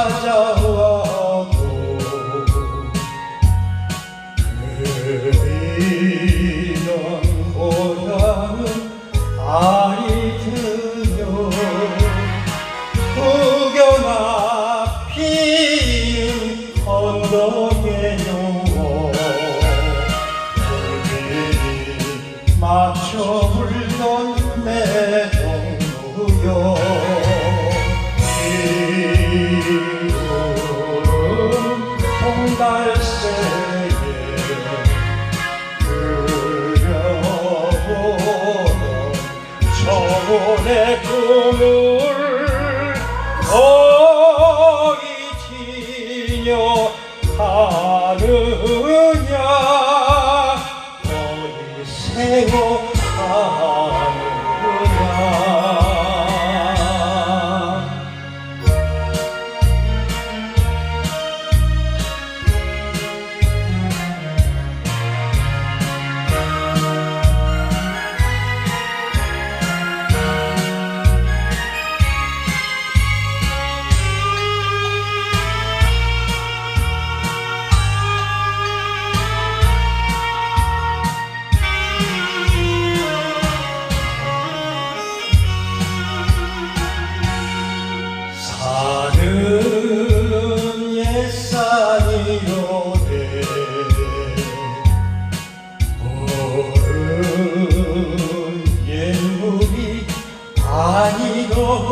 찾아와도 그리던 고향은 아니드요 구겨나 피는 언덕에 우리 맞춰 불던 내 동무여 그려보던 저번의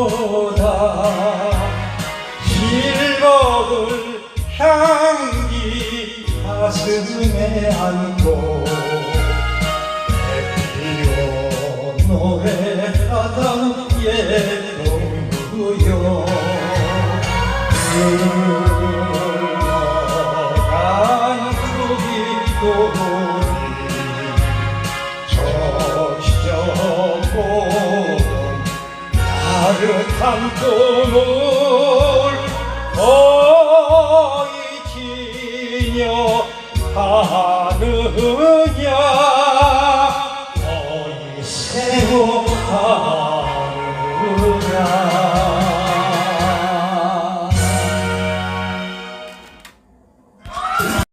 아니로다 실먹을 향기 가슴에 안고 해피어 노래하던 옛 동무여 흘러간 구비고 따뜻한 꿈을 어이지녀 하느냐